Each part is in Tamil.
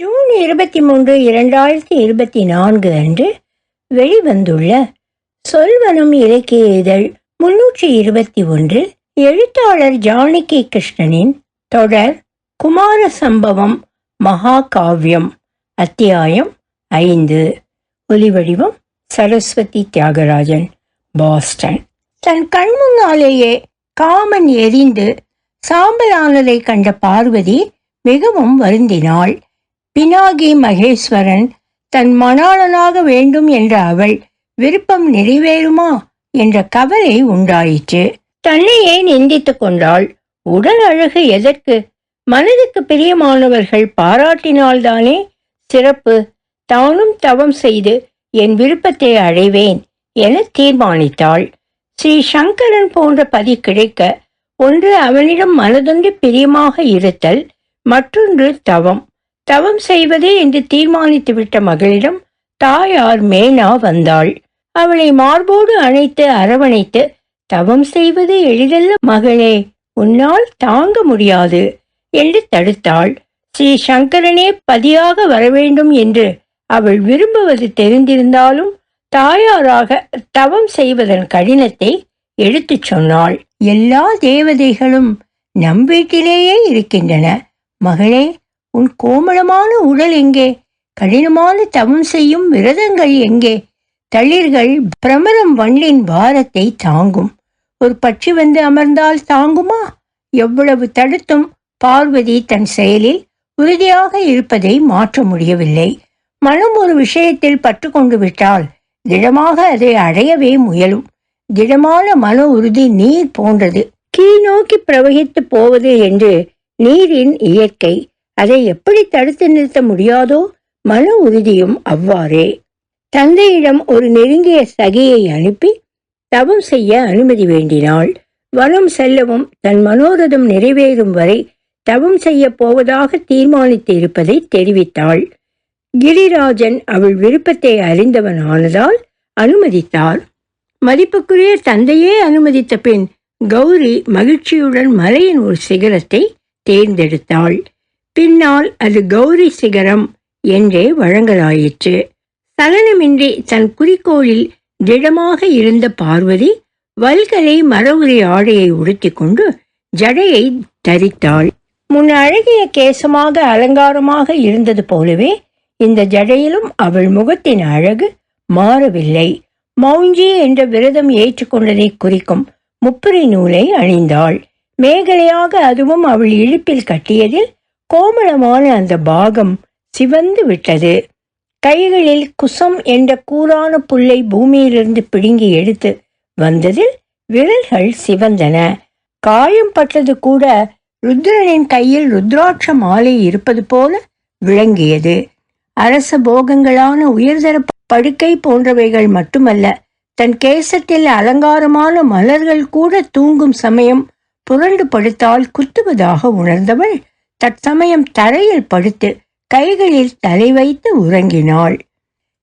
ஜூன் இருபத்தி மூன்று இரண்டாயிரத்தி இருபத்தி நான்கு அன்று வெளிவந்துள்ள சொல்வனம் இலக்கிய இதழ் முன்னூற்றி இருபத்தி ஒன்றில் எழுத்தாளர் ஜானகி கிருஷ்ணனின் தொடர் குமார சம்பவம் மகாகாவியம் அத்தியாயம் ஐந்து. ஒலிவடிவம் சரஸ்வதி தியாகராஜன் பாஸ்டன். தன் கண் முன்னாலேயே காமன் எரிந்து சாம்பலானதை கண்ட பார்வதி மிகவும் வருந்தினாள். பினாகி மகேஸ்வரன் தன் மணாளனாக வேண்டும் என்ற அவள் விருப்பம் நிறைவேறுமா என்ற கவலை உண்டாயிற்று. தன்னையே நிந்தித்து கொண்டாள். உடல் அழகு எதற்கு? மனதுக்கு பிரியமானவர்கள் பாராட்டினால்தானே சிறப்பு. தானும் தவம் செய்து என் விருப்பத்தை அடைவேன் என தீர்மானித்தாள். ஸ்ரீ சங்கரன் போன்ற பதி கிடைக்க ஒன்று அவனிடம் மனதொன்று பிரியமாக இருத்தல் மற்றொன்று தவம். தவம் செய்வதே என்று தீர்மானித்துவிட்ட மகளிடம் தாயார் மேனா வந்தாள். அவளை மார்போடு அணைத்து அரவணைத்து தவம் செய்வது எளிதல்ல மகளே. உன்னால் தாங்க முடியாது என்று தடுத்தாள். ஸ்ரீ சங்கரனே பதியாக வரவேண்டும் என்று அவள் விரும்புவது தெரிந்திருந்தாலும் தாயாராக தவம் செய்வதன் கடினத்தை எடுத்துச் சொன்னாள். எல்லா தேவதைகளும் நம் வீட்டிலேயே இருக்கின்றன. மகளே உன் கோமளமான உடல் எங்கே? கடினமான தவம் செய்யும் விரதங்கள் எங்கே? தளிர்கள் பிரமரம் வண்ணின் பாரத்தை தாங்கும். ஒரு பட்சி வந்து அமர்ந்தால் தாங்குமா? எவ்வளவு தடுத்தும் பார்வதி தன் செயலில் உறுதியாக இருப்பதை மாற்ற முடியவில்லை. மனம் ஒரு விஷயத்தில் பற்றுக்கொண்டு விட்டால் திடமாக அதை அடையவே முயலும். திடமான மன உறுதி நீர் போன்றது. கீழ் நோக்கி பிரவகித்து போவது என்று நீரின் இயற்கை அதை எப்படி தடுத்து நிறுத்த முடியாதோ மன உறுதியும் அவ்வாறே. தந்தையிடம் ஒரு நெருங்கிய சகியை அனுப்பி தவம் செய்ய அனுமதி வேண்டினாள். வனம் செல்லவும் தன் மனோரதம் நிறைவேறும் வரை தவம் செய்ய போவதாக தீர்மானித்து இருப்பதை தெரிவித்தாள். கிரிராஜன் அவள் விருப்பத்தை அறிந்தவன் ஆனதால் அனுமதித்தார். மதிப்புக்குரிய தந்தையே அனுமதித்த பின் கௌரி மகிழ்ச்சியுடன் மலையின் ஒரு சிகரத்தை தேர்ந்தெடுத்தாள். பின்னால் அது கௌரி சிகரம் என்றே வழங்கலாயிற்று. சலனமின்றி தன் குறிக்கோளில் திடமாக இருந்த பார்வதி வல்கலை மரவுரி ஆடையை உடுத்தி கொண்டு ஜடையை தரித்தாள். முன் அழகிய கேசமாக அலங்காரமாக இருந்தது போலவே இந்த ஜடையிலும் அவள் முகத்தின் அழகு மாறவில்லை. மௌஞ்சி என்ற விரதம் ஏற்றுக்கொண்டதை குறிக்கும் முப்பரி நூலை அணிந்தாள். மேகலையாக அதுவும் அவள் இழுப்பில் கட்டியதில் கோமளமான அந்த பாகம் சிவந்து விட்டது. கைகளில் குசம் என்ற கூரான புல்லை பூமியிலிருந்து பிடுங்கி எடுத்து வந்ததில் விரல்கள் சிவந்தன. காயம் பட்டது கூட ருத்ரனின் கையில் ருத்ராட்ச மாலை இருப்பது போல விளங்கியது. அரச போகங்களான உயர்தர படுக்கை போன்றவைகள் மட்டுமல்ல தன் கேசத்தில் அலங்காரமான மலர்கள் கூட தூங்கும் சமயம் புரண்டு படுத்தால் குத்துவதாக உணர்ந்தவள் தற்சமயம் தரையில் படுத்து கைகளில் தலை வைத்து உறங்கினாள்.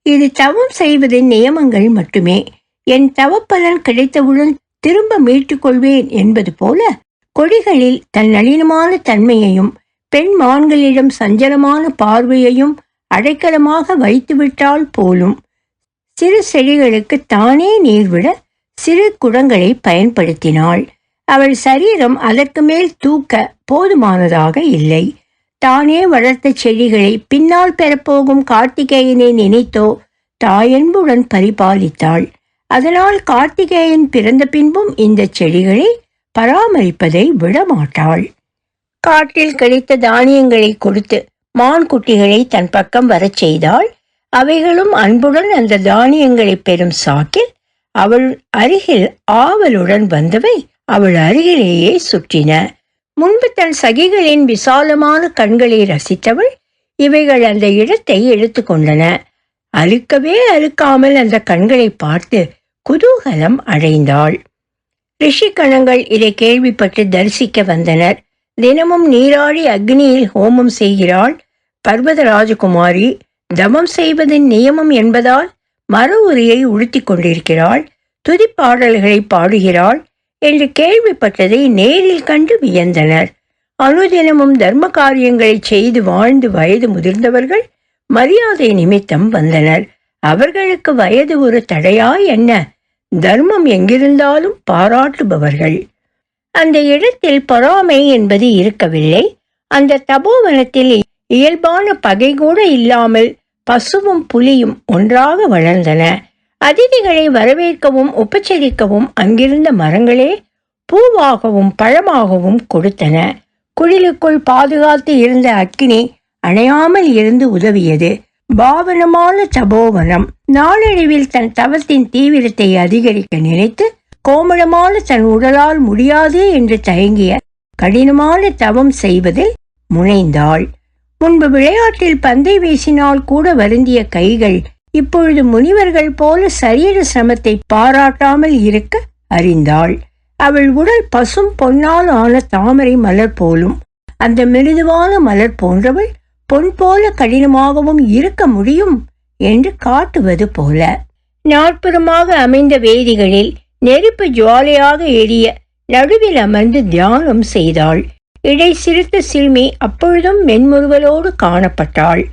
இது தவம் செய்வதின் நியமங்கள் மட்டுமே. என் தவப்பலன் கிடைத்தவுடன் திரும்ப மீட்டுக் கொள்வேன் என்பது போல கொடிகளில் தன் நளினமான தன்மையையும் பெண் மான்களிடம் சஞ்சலமான பார்வையையும் அடைக்கலமாக வைத்துவிட்டால் போலும் சிறு செடிகளுக்கு தானே நீர்விட சிறு குடங்களை பயன்படுத்தினாள். அவள் சரீரம் அதற்கு மேல் தூக்க போதுமானதாக இல்லை. தானே வளர்த்த செடிகளை பின்னால் பெறப்போகும் கார்த்திகேயனை நினைத்தோ தாயன்புடன் பரிபாலித்தாள். அதனால் கார்த்திகேயன் பிறந்த பின்பும் இந்த செடிகளை பராமரிப்பதை விடமாட்டாள். காட்டில் கிடைத்த தானியங்களை கொடுத்து மான் குட்டிகளை தன் பக்கம் வரச் செய்தாள். அவைகளும் அன்புடன் அந்த தானியங்களை பெறும் சாக்கில் அவள் அருகில் ஆவலுடன் வந்தவை அவள் அருகிலேயே சுற்றின. முன்பு தன் சகிகளின் விசாலமான கண்களை ரசித்தவள் இவைகள் அந்த இடத்தை எடுத்துக்கொண்டன அழுக்கவே அழுக்காமல் அந்த கண்களை பார்த்து குதூகலம் அடைந்தாள். ரிஷிகணங்கள் இதை கேள்விப்பட்டு தரிசிக்க வந்தனர். தினமும் நீராடி அக்னியில் ஹோமம் செய்கிறாள். பர்வத ராஜகுமாரி தமம் செய்வதின் நியமம் என்பதால் மர உரையை உடுத்திக் கொண்டிருக்கிறாள். துதிப்பாடல்களை பாடுகிறாள். என்று கேள்விப்பட்டதை நேரில் கண்டு வியந்தனர். அனுதினமும் தர்ம காரியங்களை செய்து வாழ்ந்து வயது முதிர்ந்தவர்கள் மரியாதை நிமித்தம் வந்தனர். அவர்களுக்கு வயது ஒரு தடையா என்ன? தர்மம் எங்கிருந்தாலும் பாராட்டுபவர்கள். அந்த இடத்தில் பொறாமை என்பது இருக்கவில்லை. அந்த தபோவனத்தில் இயல்பான பகை கூட இல்லாமல் பசுவும் புலியும் ஒன்றாக வளர்ந்தன. அதிதிகளை வரவேற்கவும் உபச்சரிக்கவும் அங்கிருந்த மரங்களே பூவாகவும் பழமாகவும் கொடுத்தன. குழிலுக்குள் பாதுகாத்து இருந்த அக்கினி அணையாமல் இருந்து உதவியது. பாவனமான தபோவனம் நாளடைவில் தன் தவத்தின் தீவிரத்தை அதிகரிக்க நினைத்து கோமளமான தன் உடலால் முடியாது என்று தயங்கிய கடினமான தவம் செய்வதில் முனைந்தாள். முன்பு விளையாட்டில் பந்தை வீசினால் கூட வருந்திய கைகள் இப்பொழுது முனிவர்கள் போல சரீர சிரமத்தை பாராட்டாமல் இருக்க அறிந்தாள். அவள் உடல் பசும் பொன்னால் ஆன தாமரை மலர் போலும் அந்த மிருதுவான மலர் போன்றவள் பொன் போல கடினமாகவும் இருக்க முடியும் என்று காட்டுவது போல. நாற்புறமாக அமைந்த வேதிகளில் நெருப்பு ஜுவாலையாக எரிய நடுவில் அமர்ந்து தியானம் செய்தாள். இடை சிறுத்த சிறுமி அப்பொழுதும் மென்முறுவலோடு காணப்பட்டாள்.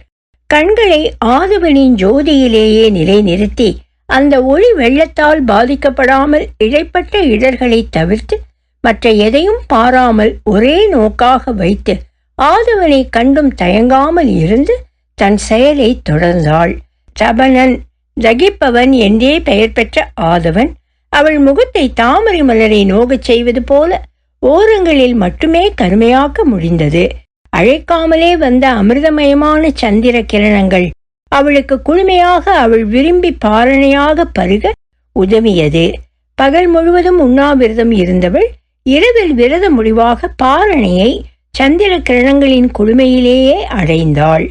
கண்களை ஆதவனின் ஜோதியிலேயே நிலைநிறுத்தி அந்த ஒளி வெள்ளத்தால் பாதிக்கப்படாமல் இடைப்பட்ட இடர்களை தவிர்த்து மற்ற எதையும் பாராமல் ஒரே நோக்காக வைத்து ஆதவனை கண்டும் தயங்காமல் இருந்து தன் செயலை தொடர்ந்தாள். சபனன் தகிப்பவன் என்றே பெயர் பெற்ற ஆதவன் அவள் முகத்தை தாமரை மலரை நோகச் செய்வது போல ஓரங்களில் மட்டுமே கருமையாக்க முடிந்தது. அழைக்காமலே வந்த அமிர்தமயமான சந்திர கிரணங்கள் அவளுக்கு குளுமையாக அவள் விரும்பி பாரணையாக பருக உதவியது. பகல் முழுவதும் உண்ணாவிரதம் இருந்தவள் இரவில் விரத முடிவாக பாரணையை சந்திர கிரணங்களின் குளுமையிலேயே அடைந்தாள்.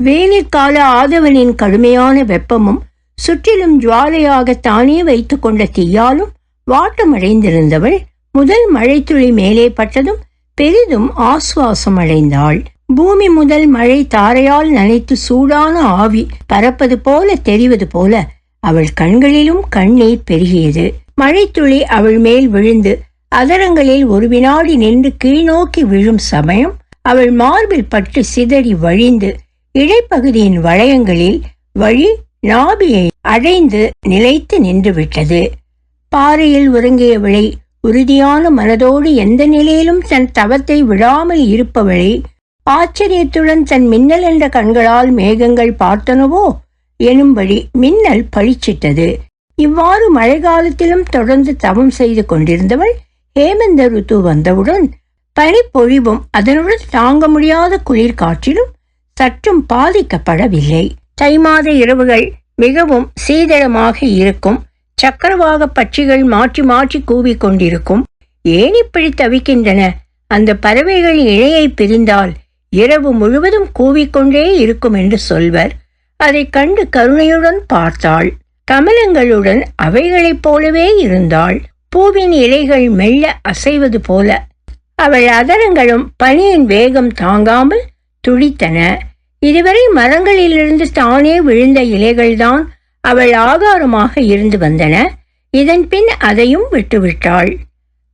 வேலைக்கால ஆதவனின் கடுமையான வெப்பமும் சுற்றிலும் ஜுவாலையாக தானே வைத்து கொண்ட தீயாலும் வாட்டமடைந்திருந்தவள் முதல் மழைத்துளி மேலே பட்டதும் பெரிதும் ஆசுவாசம் அடைந்தாள் பூமி முதல் மழை தாரையால் நனைத்து சூடான ஆவி பறப்பது போல தெரிவது போல அவள் கண்களிலும் கண்ணீர் பெருகியது. மழைத்துளி அவள் மேல் விழுந்து அதரங்களில் ஒரு வினாடி நின்று கீழ்நோக்கி விழும் சமயம் அவள் மார்பில் பட்டு சிதறி வழிந்து இடைப்பகுதியின் வளையங்களில் வழி நாபியை அடைந்து நிலைத்து நின்றுவிட்டது. பாறையில் உறங்கியவளை உறுதியான மனதோடு எந்த நிலையிலும் தன் தவத்தை விடாமல் இருப்பவளை ஆச்சரியத்துடன் தன் மின்னல் என்ற கண்களால் மேகங்கள் பார்த்தனவோ எனும்படி மின்னல் பளிச்சிட்டது. இவ்வாறு மழை காலத்திலும் தொடர்ந்து தவம் செய்து கொண்டிருந்தவள் ஹேமந்த ருத்து வந்தவுடன் பனிப்பொழிவும் அதனுடன் தாங்க முடியாத குளிர் காற்றிலும் சற்றும் பாதிக்கப்படவில்லை. தை மாத இரவுகள் மிகவும் சீதளமாக இருக்கும். சக்கரவாக பட்சிகள் மாற்றி மாற்றி கூவிக் கொண்டிருக்கும். ஏன் இப்படி தவிக்கின்றன. அந்த பறவைகள் இழையை பிரிந்தால் இரவு முழுவதும் கூவிக்கொண்டே இருக்கும் என்று சொல்வர். அதை கண்டு கருணையுடன் பார்த்தாள். கமலங்களுடன் அவைகளைப் போலவே இருந்தாள். பூவின் இலைகள் மெல்ல அசைவது போல. அவள் அதரங்களும் பனியின் வேகம் தாங்காமல் துடித்தன. இதுவரை மரங்களிலிருந்து தானே விழுந்த இலைகள்தான் அவள் ஆகாரமாக இருந்து வந்தன. இதன் பின் அதையும் விட்டுவிட்டாள்.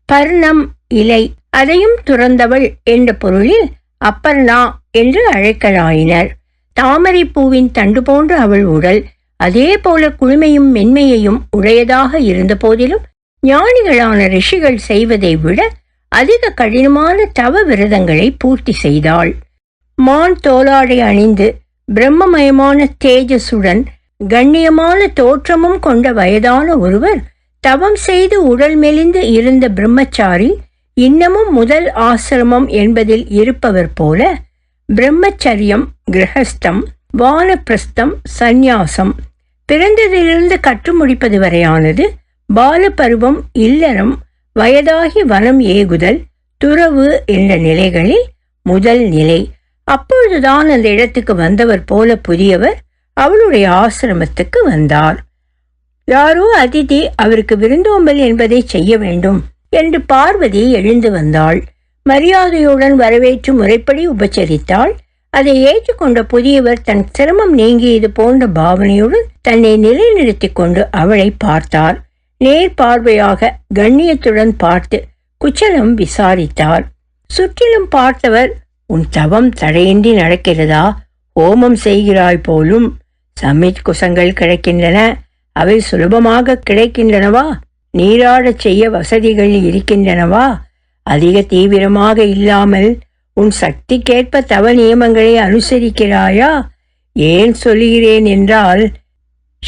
பர்ணம் இலை அதையும் துறந்தவள் என்ற பொருளில் அப்பர்ணா என்று அழைக்கலாயினர். தாமரை பூவின் தண்டு போன்ற அவள் உடல் அதே போல குளுமையும் மென்மையையும் உடையதாக இருந்த போதிலும் ஞானிகளான ரிஷிகள் செய்வதை விட அதிக கடினமான தவ விரதங்களை பூர்த்தி செய்தாள். மான் தோலாடை அணிந்து பிரம்மமயமான தேஜசுடன் கண்ணியமான தோற்றமும் கொண்ட வயதான ஒருவர் தவம் செய்து உடல் மெலிந்து இருந்த பிரம்மச்சாரி இன்னமும் முதல் ஆசிரமம் என்பதில் இருப்பவர் போல பிரம்மச்சரியம் கிரகஸ்தம் வானப்பிரஸ்தம் சந்நியாசம் பிறந்ததிலிருந்து கற்று முடிப்பது வரையானது பாலபருவம் இல்லறம் வயதாகி வனம் ஏகுதல் துறவு என்ற நிலைகளில் முதல் நிலை. அப்பொழுதுதான் அந்த இடத்துக்கு வந்தவர் போல புதியவர் அவளுடைய ஆசிரமத்துக்கு வந்தார் யாரோ அதிதி அவருக்கு விருந்தோம்பல் என்பதை செய்ய வேண்டும் என்று பார்வதி எழுந்து வந்தாள். மரியாதையுடன் வரவேற்று முறைப்படி உபச்சரித்தாள். அதை ஏற்றுக்கொண்ட புதியவர் தன் சிரமம் நீங்கியது போன்ற பாவனையுடன் தன்னை நிலைநிறுத்திக் கொண்டு அவளை பார்த்தார். நேர் பார்வையாக கண்ணியத்துடன் பார்த்து குச்சலம் விசாரித்தார். சுற்றிலும் பார்த்தவர் உன் தவம் தடையின்றி நடக்கிறதா? ஹோமம் செய்கிறாய் போலும் சமித் குசங்கள் கிடைக்கின்றன. அவை சுலபமாக கிடைக்கின்றனவா? நீராடச் செய்ய வசதிகள் இருக்கின்றனவா? அதிக தீவிரமாக இல்லாமல் உன் சக்திக்கேற்ப தவ நியமங்களை அனுசரிக்கிறாயா? ஏன் சொல்கிறேன் என்றால்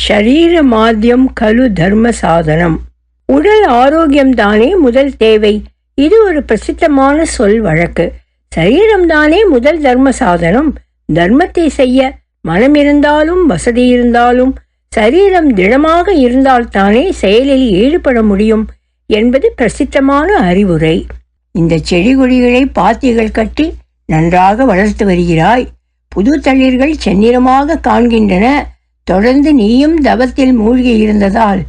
ஷரீர மாத்தியம் கலு தர்ம சாதனம். உடல் ஆரோக்கியம் தானே முதல் தேவை. இது ஒரு பிரசித்தமான சொல் வழக்கு. சரீரம்தானே முதல் தர்ம சாதனம். தர்மத்தை செய்ய மனம் இருந்தாலும் வசதி இருந்தாலும் சரீரம் திடமாக இருந்தால்தானே செயலில் ஈடுபட முடியும் என்பது பிரசித்தமான அறிவுரை. இந்த செடி கொடிகளை பாத்திகள் கட்டி நன்றாக வளர்த்து வருகிறாய். புது தளிர்கள் செந்நிறமாக காண்கின்றன. தொடர்ந்து நீயும் தவத்தில் மூழ்கி இருந்ததால்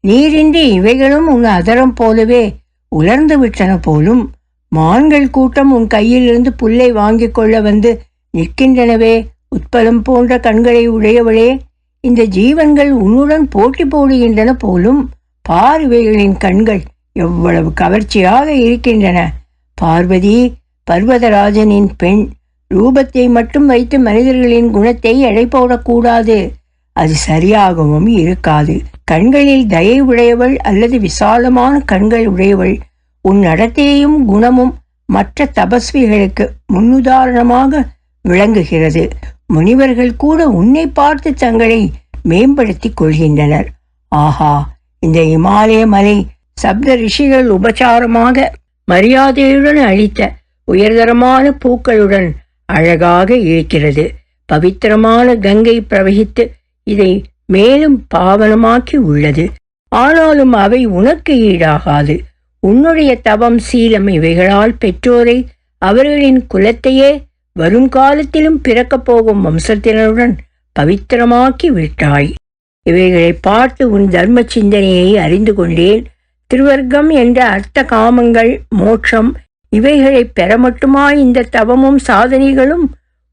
நீரின்றி இவைகளும் உன் அதரம் போலவே உலர்ந்து விட்டன போலும். மான்கள் கூட்டம் உன் கையிலிருந்து புல்லை வாங்கிக் கொள்ள வந்து நிற்கின்றனவே. உட்பலம் போன்ற கண்களை உடையவளே இந்த ஜீவன்கள் உன்னுடன் போட்டி போடுகின்றன போலும் பார்வைகளின் கண்கள் எவ்வளவு கவர்ச்சியாக இருக்கின்றன. பார்வதி பர்வதராஜனின் பெண் ரூபத்தை மட்டும் வைத்து மனிதர்களின் குணத்தை எடை போடக்கூடாது. அது சரியாகவும் இருக்காது. கண்களில் தயை உடையவள் அல்லது விசாலமான கண்கள் உடையவள் உன் நடத்தையும் குணமும் மற்ற தபஸ்விகளுக்கு முன்னுதாரணமாக விளங்குகிறது. முனிவர்கள் கூட உன்னை பார்த்து தங்களை மேம்படுத்திக் கொள்கின்றனர். ஆஹா இந்த இமாலய மலை சப்த ரிஷிகள் உபச்சாரமாக மரியாதையுடன் அளித்த உயர்தரமான பூக்களுடன் அழகாக இருக்கிறது. பவித்திரமான கங்கை பிரவகித்து இதை மேலும் பாவனமாக்கி உள்ளது. ஆனாலும் அவை உனக்கு ஈடாகாது. உன்னுடைய தவம் சீலம் இவைகளால் பெற்றோரை அவர்களின் குலத்தையே வரும் காலத்திலும் பிறக்கப் போகும் வம்சத்தினருடன் பவித்திரமாக்கி விட்டாய். இவைகளை பார்த்து உன் தர்ம சிந்தனையை அறிந்து கொண்டேன். திருவர்க்கம் என்ற அர்த்த காமங்கள் மோட்சம் இவைகளை பெற மட்டுமா இந்த தவமும் சாதனைகளும்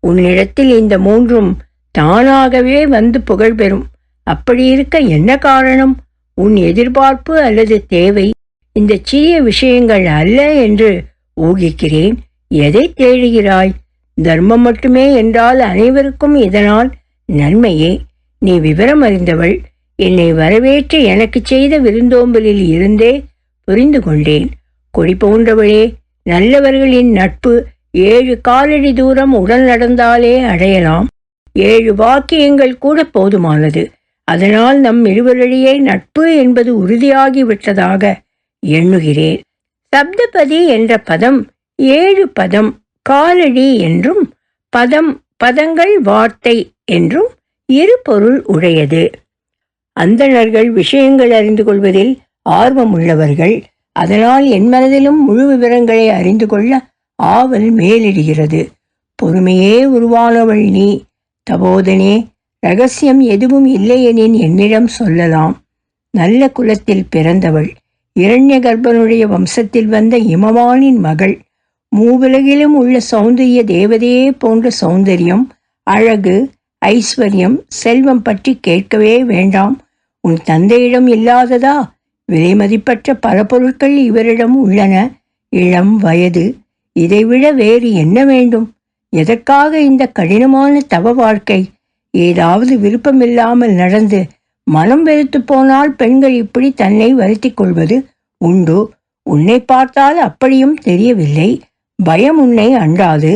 உன்னிடத்தில் இந்த மூன்றும் தானாகவே வந்து புகழ் பெறும். அப்படி இருக்க என்ன காரணம்? உன் எதிர்பார்ப்பு அல்லது தேவை? இந்த சிறிய விஷயங்கள் அல்ல என்று ஊகிக்கிறேன். எதை தேடுகிறாய்? தர்மம் மட்டுமே என்றால் அனைவருக்கும் இதனால் நன்மையே. நீ விவரம் அறிந்தவள். என்னை வரவேற்று எனக்கு செய்த விருந்தோம்பலில் இருந்தே புரிந்து கொண்டேன். கொடி போன்றவளே நல்லவர்களின் நட்பு ஏழு காலடி தூரம் உடல் நடந்தாலே அடையலாம். ஏழு வாக்கியங்கள் கூட போதுமானது. அதனால் நம் இருவரிடையே நட்பு என்பது உறுதியாகிவிட்டதாக எண்ணுகிறேன். சப்தபதி என்ற பதம் ஏழு பதம். காலடி என்றும் பதம் பதங்கள் வார்த்தை என்றும் இரு பொருள் உடையது. அந்தணர்கள் விஷயங்கள் அறிந்து கொள்வதில் ஆர்வம் உள்ளவர்கள் அதனால் என் மனதிலும் முழு விவரங்களை அறிந்து கொள்ள ஆவல் மேலிடுகிறது. பொறுமையே உருவானவள் நீ. தபோதனே ரகசியம் எதுவும் இல்லையெனின் என்னிடம் சொல்லலாம். நல்ல குலத்தில் பிறந்தவள் இரண்ய கர்ப்பனுடைய வம்சத்தில் வந்த இமவானின் மகள் மூவுலகிலும் உள்ள சௌந்தரிய தேவதையே போன்ற சௌந்தரியம் அழகு ஐஸ்வர்யம் செல்வம் பற்றி கேட்கவே வேண்டாம். உன் தந்தையிடம் இல்லாததா? விலைமதிப்பற்ற பல பொருட்கள் இவரிடம் உள்ளன. இளம் வயது இதைவிட வேறு என்ன வேண்டும்? எதற்காக இந்த கடினமான தவ வாழ்க்கை? ஏதாவது விருப்பமில்லாமல் நடந்து மனம் வெறுத்து போனால் பெண்கள் இப்படி தன்னை வருத்திக் கொள்வது உண்டு? உன்னை பார்த்தால் அப்படியும் தெரியவில்லை. பயம் உன்னை அண்டாது.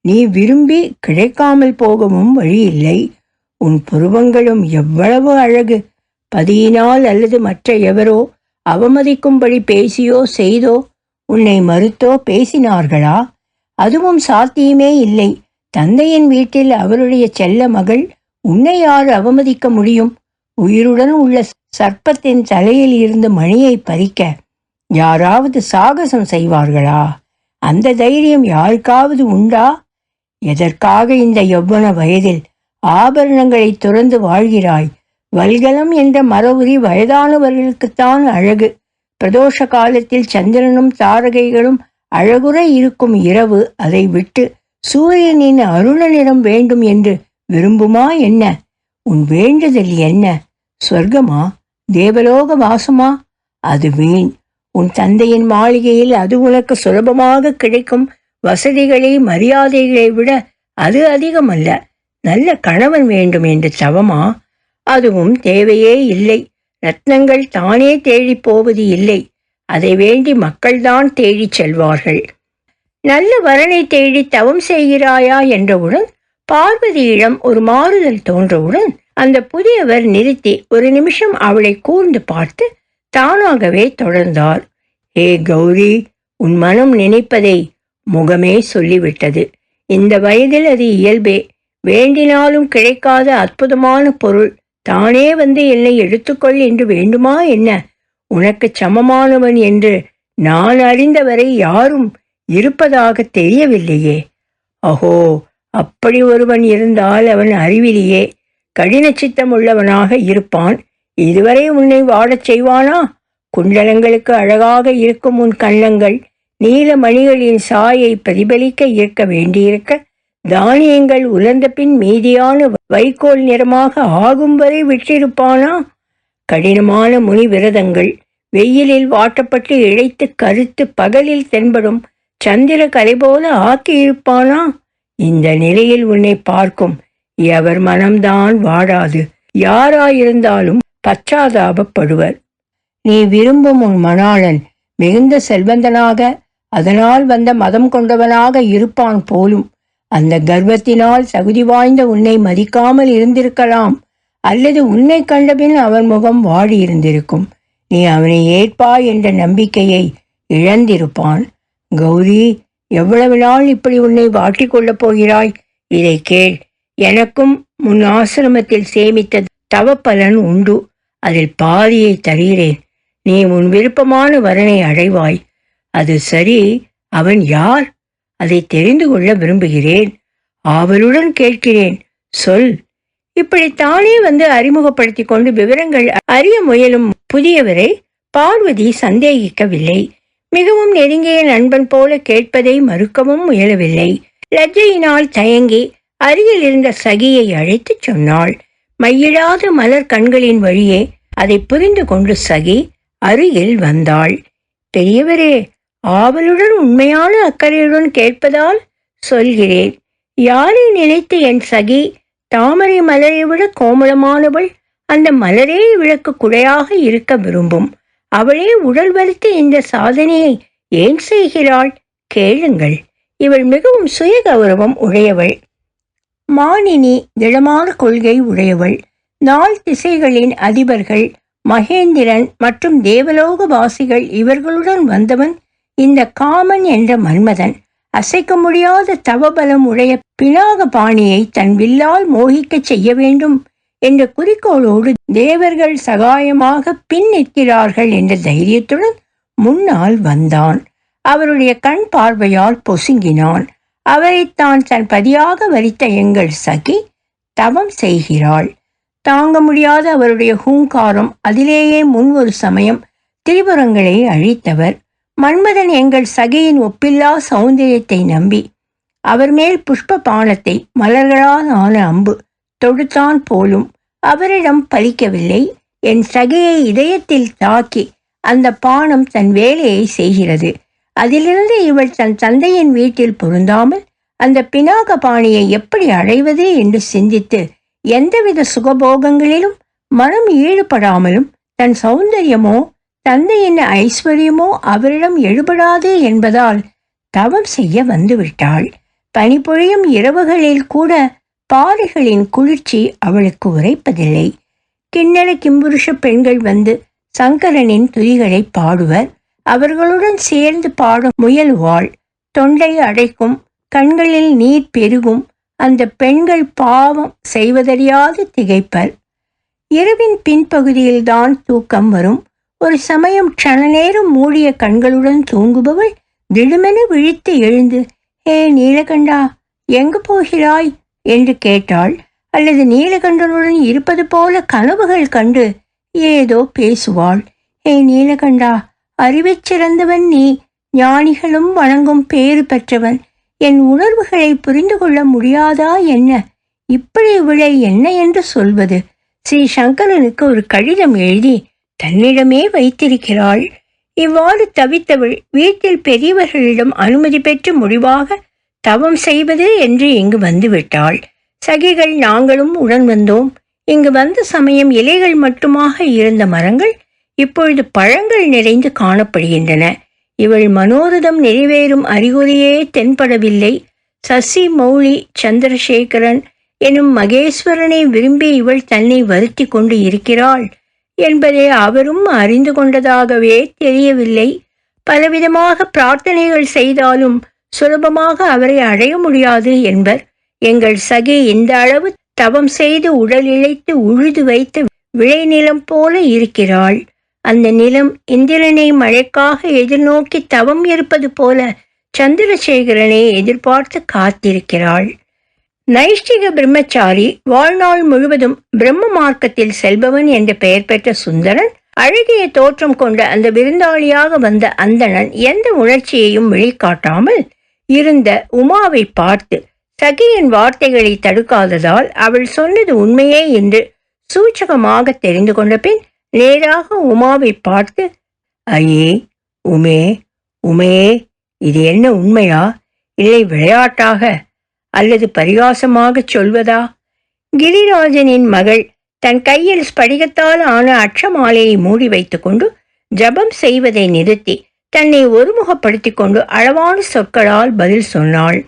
நீ விரும்பி கிடைக்காமல் போகவும் வழியில்லை. உன் புருவங்களும் எவ்வளவு அழகு. பதியினால் அல்லது மற்ற எவரோ அவமதிக்கும்படி பேசியோ செய்தோ உன்னை மறுத்தோ பேசினார்களா? அதுவும் சாத்தியமே இல்லை. தந்தையின் வீட்டில் அவருடைய செல்ல மகள் உன்னை யார் அவமதிக்க முடியும்? உயிருடன் உள்ள சர்ப்பத்தின் தலையில் இருந்து மணியை பறிக்க யாராவது சாகசம் செய்வார்களா? அந்த தைரியம் யாருக்காவது உண்டா? எதற்காக இந்த யௌவன வயதில் ஆபரணங்களை துறந்து வாழ்கிறாய்? வல்கலம் என்ற மரவுரி வயதானவர்களுக்குத்தான் அழகு. பிரதோஷ காலத்தில் சந்திரனும் தாரகைகளும் அழகுற இருக்கும் இரவு அதை விட்டு சூரியனின் அருண நிறம் வேண்டும் என்று விரும்புமா என்ன? உன் வேண்டுதல் என்ன? சொர்க்கமா? தேவலோக வாசமா? அது வீண். உன் தந்தையின் மாளிகையில் அது உனக்கு சுலபமாக கிடைக்கும். வசதிகளை மரியாதைகளை விட அது அதிகமல்ல. நல்ல கணவன் வேண்டும் என்று தவமா? அதுவும் தேவையே இல்லை. ரத்னங்கள் தானே தேடிப் போவது இல்லை. அதை வேண்டி மக்கள்தான் தேடிச் செல்வார்கள். நல்ல வரனை தேடி தவம் செய்கிறாயா என்றவுடன் பார்வதியிடம் ஒரு மாறுதல் தோன்றவுடன் அந்த புதியவர் நிறுத்தி ஒரு நிமிஷம் அவளை கூர்ந்து பார்த்து தானாகவே தொடர்ந்தார் ஏ கௌரி உன் மனம் நினைப்பதை முகமே சொல்லிவிட்டது. இந்த வயதில் அது இயல்பே. வேண்டினாலும் கிடைக்காத அற்புதமான பொருள் தானே வந்து என்னை எடுத்துக்கொள் என்று வேண்டுமா என்ன? உனக்கு சமமானவன் என்று நான் அறிந்தவரை யாரும் இருப்பதாக தெரியவில்லையே. அஹோ அப்படி ஒருவன் இருந்தால் அவன் அறிவிலேயே. கடின சித்தம் உள்ளவனாக இருப்பான். இதுவரை உன்னை வாடச் செய்வானா? குண்டலங்களுக்கு அழகாக இருக்கும் உன் கண்ணங்கள் நீல மணிகளின் சாயை பிரதிபலிக்க இருக்க வேண்டியிருக்க தானியங்கள் உலர்ந்த பின் மீதியான வைக்கோல் நிறமாக ஆகும் வரை விட்டிருப்பானா? கடினமான முனி விரதங்கள் வெயிலில் வாட்டப்பட்டு இழைத்து கருத்து பகலில் தென்படும் சந்திர கலை போல ஆக்கியிருப்பானா? இந்த நிலையில் உன்னை பார்க்கும் எவர் மனம்தான் வாடாது. யாராயிருந்தாலும் பச்சாதாபப்படுவர். நீ விரும்பும் உன் மணாளன் மிகுந்த செல்வந்தனாக அதனால் வந்த மதம் கொண்டவனாக இருப்பான் போலும். அந்த கர்வத்தினால் தகுதி வாய்ந்த உன்னை மதிக்காமல் இருந்திருக்கலாம். அல்லது உன்னை கண்டபின் அவன் முகம் வாடி இருந்திருக்கும். நீ அவனை ஏற்பாய் என்ற நம்பிக்கையை இழந்திருப்பான். கௌரி எவ்வளவு நாள் இப்படி உன்னை வாட்டிக் கொள்ளப் போகிறாய்? இதை கேள். எனக்கும் முன் ஆசிரமத்தில் சேமித்த தவப்பலன் உண்டு. அதில் பாதியை தருகிறேன். நீ உன் விருப்பமான வரனை அடைவாய். அது சரி அவன் யார்? அதை தெரிந்து கொள்ள விரும்புகிறேன். ஆவலுடன் கேட்கிறேன் சொல். இப்படி தானே வந்து அறிமுகப்படுத்தி கொண்டு விவரங்கள் அறிய முயலும் புதியவரை பார்வதி சந்தேகிக்கவில்லை. மிகவும் நெருங்கிய நண்பன் போல கேட்பதை மறுக்கவும் முயலவில்லை. லஜ்ஜையினால் தயங்கி அருகில் இருந்த சகியை அழைத்துச் சொன்னாள். மையிடாத மலர் கண்களின் வழியே அதை புரிந்து கொண்டு சகி அருகில் வந்தாள். பெரியவரே ஆவலுடன் உண்மையான அக்கறையுடன் கேட்பதால் சொல்கிறேன். யாரை நினைத்து என் சகி தாமரை மலரை விட கோமளமானவள்? அந்த மலரே இவளுக்கு குடையாக இருக்க விரும்பும். அவளே உடல் வருத்தி இந்த சாதனையை ஏன் செய்கிறாள்? கேளுங்கள். இவள் மிகவும் சுய கௌரவம் உடையவள். மானினி திடமான கொள்கை உடையவள். நாள் திசைகளின் அதிபர்கள் மகேந்திரன் மற்றும் தேவலோக வாசிகள் இவர்களுடன் வந்தவன் இந்த காமன் என்ற மன்மதன். அசைக்க முடியாத தவபலம் உடைய பினாக பாணியை தன் வில்லால் மோகிக்கச் செய்ய வேண்டும் என்ற குறிக்கோளோடு தேவர்கள் சகாயமாக பின் நிற்கிறார்கள் என்ற தைரியத்துடன் முன்னால் வந்தான். அவருடைய கண் பார்வையால் பொசுங்கினான். அவரைத்தான் தன் பதியாக வரித்த எங்கள் சகி தவம் செய்கிறாள். தாங்க முடியாத அவருடைய ஹூங்காரம் அதிலேயே முன் ஒரு சமயம் திரிபுரங்களை அழித்தவர். மன்மதன் எங்கள் சகையின் ஒப்பில்லா சௌந்தரியத்தை நம்பி அவர் மேல் புஷ்ப பானத்தை மலர்களால் ஆன அம்பு தொடுத்தான் போலும் அவரிடம் பலிக்கவில்லை. என் சகையை இதயத்தில் தாக்கி அந்த பானம் தன் வேலையை செய்கிறது. அதிலிருந்து இவள் தன் தந்தையின் வீட்டில் பொருந்தாமல் அந்த பினாக பாணியை எப்படி அடைவது என்று சிந்தித்து எந்தவித சுகபோகங்களிலும் மனம் ஈடுபடாமலும் தன் சௌந்தரியமோ தந்தையின் ஐஸ்வர்யமோ அவரிடம் எழுபடாது என்பதால் தவம் செய்ய வந்துவிட்டாள். பனிபொழியும் இரவுகளில் கூட பாறைகளின் குளிர்ச்சி அவளுக்கு உரைப்பதில்லை. கிண்ணற கிம்புருஷ பெண்கள் வந்து சங்கரனின் துதிகளை பாடுவர். அவர்களுடன் சேர்ந்து பாடும் முயல்வாள் தொண்டை அடைக்கும் கண்களில் நீர் பெருகும் அந்த பெண்கள் பாவம் செய்வதறியாது திகைப்பர். இரவின் பின்பகுதியில்தான் தூக்கம் வரும். ஒரு சமயம் க்ஷணநேரம் மூடிய கண்களுடன் தூங்குபவள் திடுமென விழித்து எழுந்து ஹே நீலகண்டா எங்கு போகிறாய்? என்று கேட்டாள். அல்லது நீலகண்டனுடன் இருப்பது போல கனவுகள் கண்டு ஏதோ பேசுவாள். ஹே நீலகண்டா அறிவை சிறந்தவன் நீ ஞானிகளும் வணங்கும் பேறு பெற்றவன். என் உணர்வுகளை புரிந்து கொள்ள முடியாதா என்ன? இப்படி விளை என்ன என்று சொல்வது? ஸ்ரீ சங்கரனுக்கு ஒரு கடிதம் எழுதி தன்னிடமே வைத்திருக்கிறாள். இவ்வாறு தவித்தவள் வீட்டில் பெரியவர்களிடம் அனுமதி பெற்று முடிவாக தவம் செய்வது என்று இங்கு வந்துவிட்டாள். சகிகள் நாங்களும் உடன் வந்தோம். இங்கு வந்த சமயம் இலைகள் மட்டுமாக இருந்த மரங்கள் இப்பொழுது பழங்கள் நிறைந்து காணப்படுகின்றன. இவள் மனோரதம் நிறைவேறும் அறிகுறியே தென்படவில்லை. சசி மௌலி சந்திரசேகரன் எனும் மகேஸ்வரனை விரும்பி இவள் தன்னை வருத்தி கொண்டு இருக்கிறாள் என்பதை அவரும் அறிந்து கொண்டதாகவே தெரியவில்லை. பலவிதமாக பிரார்த்தனைகள் செய்தாலும் சுலபமாக அவரை அடைய முடியாது என்பர். எங்கள் சகி இந்த அளவு தவம் செய்து உடல் இழைத்து உழுது வைத்து விளைநிலம் போல இருக்கிறாள். அந்த நிலம் இந்திரனை மழைக்காக எதிர்நோக்கி தவம் இருப்பது போல சந்திரசேகரனை எதிர்பார்த்து காத்திருக்கிறாள். நைஷ்டிக பிரம்மச்சாரி வாழ்நாள் முழுவதும் பிரம்ம மார்க்கத்தில் செல்பவன் என்று பெயர் பெற்ற சுந்தரன் அழகிய தோற்றம் கொண்ட அந்த விருந்தாளியாக வந்த அந்தணன் எந்த உணர்ச்சியையும் வெளிக்காட்டாமல் இருந்த உமாவை பார்த்து சகியின் வார்த்தைகளை தடுக்காததால் அவள் சொன்னது உண்மையே என்று சூச்சகமாக தெரிந்து கொண்ட பின் நேராக உமாவை பார்த்து ஐயே உமே உமையே இது என்ன உண்மையா? இல்லை விளையாட்டாக அல்லது பரிகாசமாகச் சொல்வதா? கிரிராஜனின் மகள் தன் கையில் ஸ்படிகத்தால் ஆன அச்சமாலையை மூடி வைத்துக்கொண்டு ஜபம் செய்வதை நிறுத்தி தன்னை ஒருமுகப்படுத்திக் கொண்டு அளவான சொற்களால் பதில் சொன்னாள்.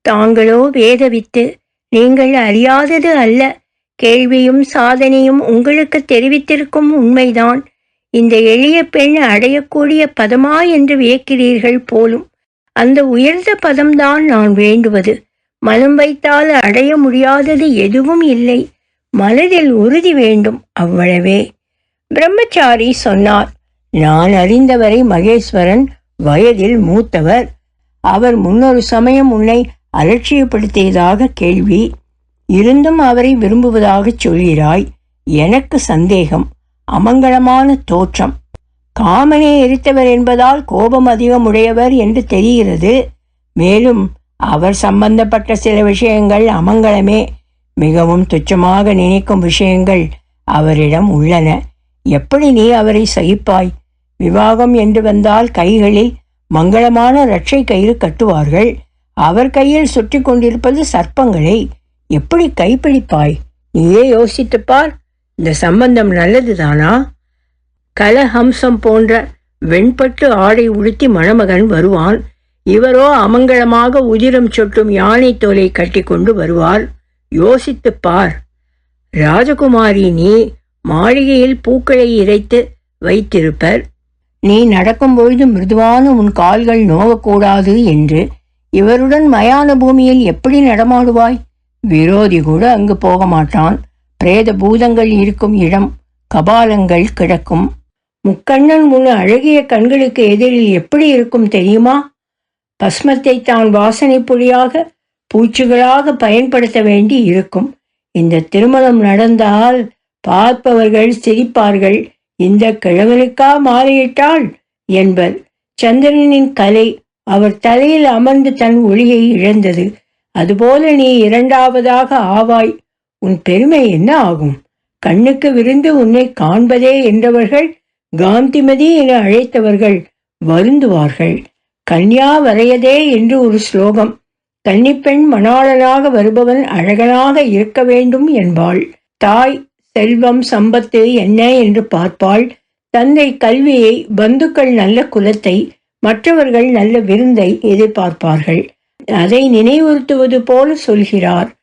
தாங்களோ வேதவித்து நீங்கள் அறியாதது அல்ல. கேள்வியும் சாதனையும் உங்களுக்கு தெரிவித்திருக்கும் உண்மைதான். இந்த எளிய பெண் அடையக்கூடிய பதமா என்று வியக்கிறீர்கள் போலும் அந்த உயர்ந்த பதம்தான் நான் வேண்டுவது. மனம் வைத்தால் அடைய முடியாதது எதுவும் இல்லை. மனதில் உறுதி வேண்டும் அவ்வளவே. பிரம்மச்சாரி சொன்னார் நான் அறிந்தவரை மகேஸ்வரன் வயதில் மூத்தவர். அவர் முன்னொரு சமயம் உன்னை அலட்சியப்படுத்தியதாக கேள்வி. இருந்தும் அவரை விரும்புவதாகச் சொல்கிறாய். எனக்கு சந்தேகம் அமங்கலமான தோற்றம். காமனே எரித்தவர் என்பதால் கோபம் அதிகம் உடையவர் என்று தெரிகிறது. மேலும் அவர் சம்பந்தப்பட்ட சில விஷயங்கள் அமங்கலமே. மிகவும் துச்சமாக நினைக்கும் விஷயங்கள் அவரிடம் உள்ளன. எப்படி நீ அவரை சகிப்பாய்? விவாகம் என்று வந்தால் கைகளில் மங்களமான இரட்சை கயிறு கட்டுவார்கள். அவர் கையில் சுற்றி கொண்டிருப்பது சர்ப்பங்களை. எப்படி கைப்பிடிப்பாய்? நீயே யோசித்துப் பார். இந்த சம்பந்தம் நல்லதுதானா? கலஹம்சம் போன்ற வெண்பட்டு ஆடை உடுத்தி மணமகன் வருவான். இவரோ அமங்கலமாக உதிரம் சொட்டும் யானை தோலை கட்டிக்கொண்டு வருவார். யோசித்துப் பார். ராஜகுமாரி நீ மாளிகையில் பூக்களை இறைத்து வைத்திருப்பர். நீ நடக்கும்பொழுது மிருதுவான உன் கால்கள் நோவக்கூடாது என்று. இவருடன் மயான பூமியில் எப்படி நடமாடுவாய்? விரோதி கூட அங்கு போக மாட்டான் பிரேத பூதங்கள் இருக்கும் இடம் கபாலங்கள் கிடக்கும். முக்கண்ணன் உன் அழகிய கண்களுக்கு எதிரில் எப்படி இருக்கும் தெரியுமா? பஸ்மத்தை தான் வாசனை பொழியாக பூச்சிகளாக பயன்படுத்த வேண்டி இருக்கும். இந்த திருமணம் நடந்தால் பார்ப்பவர்கள் சிரிப்பார்கள். இந்த கிழவனுக்கா மாறிவிட்டாள் என்பர். சந்திரனின் கலை அவர் தலையில் அமர்ந்து தன் ஒளியை இழந்தது. அதுபோல நீ இரண்டாவதாக ஆவாய். உன் பெருமை என்ன ஆகும்? கண்ணுக்கு விருந்து உன்னை காண்பதே என்றவர்கள் காந்திமதி என அழைத்தவர்கள் வருந்துவார்கள். கன்யா வரையதே என்று ஒரு ஸ்லோகம். கன்னிப்பெண் மணாளனாக வருபவன் அழகனாக இருக்க வேண்டும் என்பாள். தாய் செல்வம் சம்பத்து என்ன என்று பார்ப்பாள். தந்தை கல்வியை பந்துக்கள் நல்ல குலத்தை மற்றவர்கள் நல்ல விருந்தை எதிர்பார்ப்பார்கள். அதை நினைவுறுத்துவது போல சொல்கிறார்.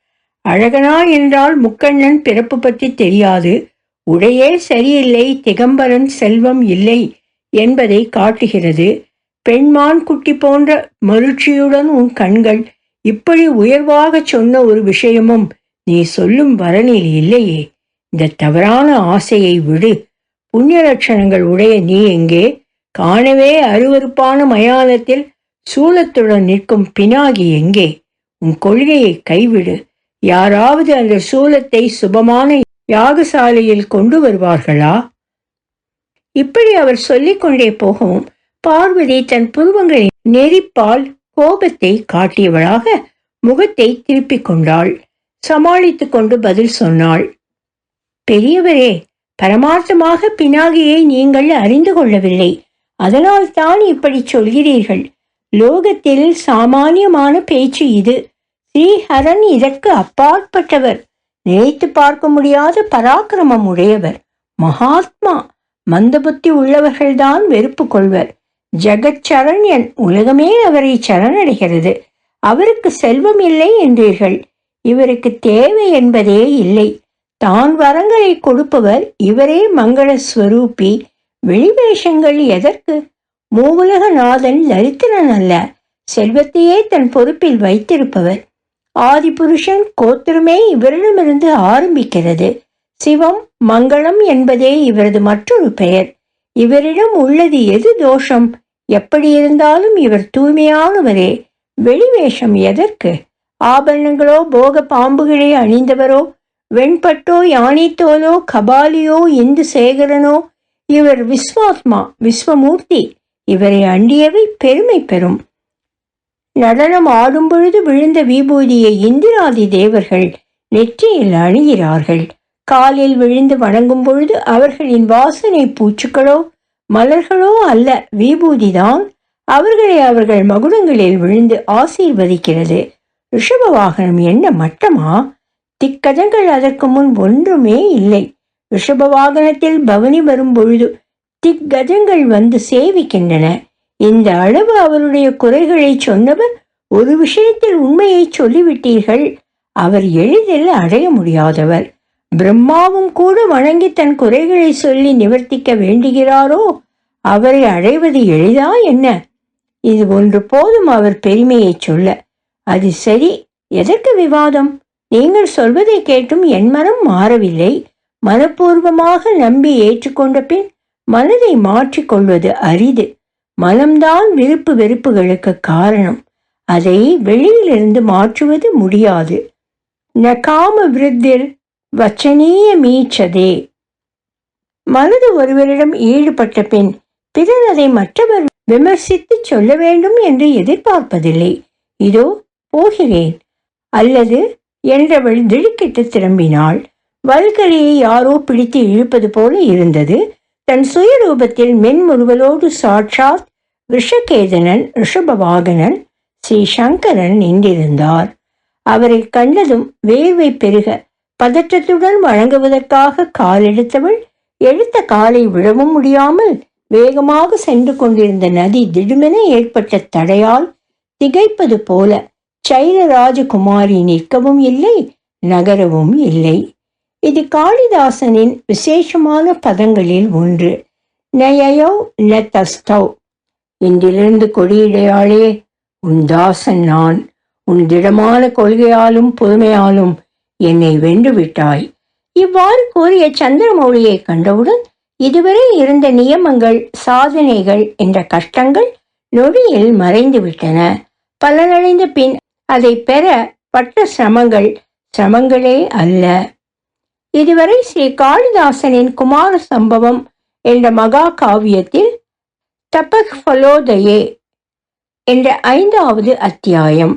அழகனா என்றால் முக்கண்ணன் பிறப்பு பற்றி தெரியாது. உடையே சரியில்லை திகம்பரன் செல்வம் இல்லை என்பதை காட்டுகிறது. பெண்மான் குட்டி போன்ற மருட்சியுடன் உன் கண்கள் இப்படி உயர்வாக சொன்ன ஒரு விஷயமும் நீ சொல்லும் வரனில் இல்லையே. இந்த தவறான ஆசையை விடு. புண்ணிய லட்சணங்கள் உடைய நீ எங்கே? காணவே அருவருப்பான மயானத்தில் சூலத்துடன் நிற்கும் பினாகி எங்கே? உன் கொள்கையை கைவிடு. யாராவது அந்த சூலத்தை சுபமான யாகசாலையில் கொண்டு வருவார்களா? இப்படி அவர் சொல்லிக்கொண்டே போகவும் பார்வதி தன் புருவங்களின் நெறிப்பால் கோபத்தை காட்டியவளாக முகத்தை திருப்பிக் கொண்டாள். சமாளித்துக் கொண்டு பதில் சொன்னாள். பெரியவரே பரமார்த்தமாக பினாகியை நீங்கள் அறிந்து கொள்ளவில்லை. அதனால் தான் இப்படி சொல்கிறீர்கள். லோகத்தில் சாமானியமான பேச்சு இது. ஸ்ரீஹரன் இதற்கு அப்பாற்பட்டவர். நினைத்து பார்க்க முடியாத பராக்கிரமம் உடையவர். மகாத்மா. மந்தபுத்தி உள்ளவர்கள்தான் வெறுப்பு கொள்வர். ஜெகச்சரண்யன் உலகமே அவரை சரணடைகிறது. அவருக்கு செல்வம் இல்லை என்றீர்கள். இவருக்கு தேவை என்பதே இல்லை. தான் வரங்களை கொடுப்பவர் இவரே மங்கள ஸ்வரூபி வெளிவேஷங்கள் எதற்கு? மூவுலகநாதன் தரித்திரன் அல்ல செல்வத்தையே தன் பொறுப்பில் வைத்திருப்பவர். ஆதிபுருஷன் கோத்திரமே இவரிடமிருந்து ஆரம்பிக்கிறது. சிவம் மங்களம் என்பதே இவரது மற்றொரு பெயர். இவரிடம் உள்ளது எது தோஷம்? எப்படி இருந்தாலும் இவர் தூய்மையானவரே. வெளிவேஷம் எதற்கு? ஆபரணங்களோ போக பாம்புகளை அணிந்தவரோ? வெண்பட்டோ யானைத்தோலோ கபாலியோ இந்து சேகரனோ இவர் விஸ்வாத்மா விஸ்வமூர்த்தி. இவரை அண்டியவை பெருமை பெறும். நடனம் ஆடும் பொழுது விழுந்த விபூதியை இந்திராதி தேவர்கள் நெற்றியில் அணிகிறார்கள். காலில் விழுந்து வணங்கும் பொழுது அவர்களின் வாசனை பூச்சுக்களோ மலர்களோ அல்ல விபூதிதான் அவர்களை அவர்கள் மகுடங்களில் விழுந்து ஆசீர்வதிக்கிறது. ரிஷப வாகனம் என்ன மட்டமா? திக்கதங்கள் அதற்கு முன் ஒன்றுமே இல்லை. ரிஷப வாகனத்தில் பவனி வரும் பொழுது திக்கஜங்கள் வந்து சேவிக்கின்றன. இந்த அளவு அவருடைய குறைகளை சொன்னவர் ஒரு விஷயத்தில் உண்மையை சொல்லிவிட்டீர்கள். அவர் எளிதில் அடைய முடியாதவர். பிரம்மாவும் கூட வணங்கி தன் குறைகளை சொல்லி நிவர்த்திக்க வேண்டுகிறாரோ? அவரை அடைவது எளிதா என்ன? இது ஒன்று போதும் அவர் பெருமையை சொல்ல. அது சரி எதற்கு விவாதம்? நீங்கள் சொல்வதை கேட்டும் என் மனம் மாறவில்லை. மனப்பூர்வமாக நம்பி ஏற்றுக்கொண்ட பின் மனதை மாற்றிக்கொள்வது அரிது. மனம்தான் விருப்பு வெறுப்புகளுக்கு காரணம். அதை வெளியிலிருந்து மாற்றுவது முடியாது. நகாம விருத்திர் வச்சனீய மீச்சதே. மனது ஒருவரிடம் ஈடுபட்ட பின் பிறர் அதை மற்றவர் விமர்சித்து சொல்ல வேண்டும் என்று எதிர்பார்ப்பதில்லை. இதோ போகிறேன். அல்லது என்றவள் திடுக்கிட்டு திரும்பினாள். வல்கரியை யாரோ பிடித்து இழுப்பது போல இருந்தது. தன் சுயரூபத்தில் மென்முறுவலோடு சாட்சாத் ரிஷகேதனன் ரிஷபவாகனன் ஸ்ரீ சங்கரன் நின்றிருந்தார். அவரை கண்டதும் வேர்வை பெருக பதற்றத்துடன் வழங்குவதற்காக காலெடுத்தவள் எடுத்த காலை விழவும் முடியாமல் வேகமாக சென்று கொண்டிருந்த நதி திடுமென ஏற்பட்ட தடையால் திகைப்பது போல சைலராஜகுமாரி நிற்கவும் இல்லை நகரவும் இல்லை. இது காளிதாசனின் விசேஷமான பதங்களில் ஒன்று. நயயோ ந தஸ்தௌ இன்றிலிருந்து கொடியிடையாளே உன் தாசன் நான். உன் திடமான கொள்கையாலும் புதுமையாலும் என்னை வென்று விட்டாய் இவ்வாறு கூறிய சந்திரமௌழியை கண்டவுடன் இதுவரை இருந்த நியமங்கள் சாதனைகள் என்ற கஷ்டங்கள் நொடியில் மறைந்து விட்டன பலனடைந்த பின் அதை பெற பட்ட சிரமங்கள் சிரமங்களே அல்ல. இதுவரை ஸ்ரீ காளிதாசனின் குமார சம்பவம் என்ற மகா காவியத்தில் தபக் ஃபலோதயே என்ற ஐந்தாவது அத்தியாயம்.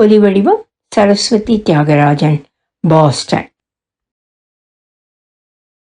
ஒலிவடிவம் சரஸ்வதி தியாகராஜன் பாஸ்டன்.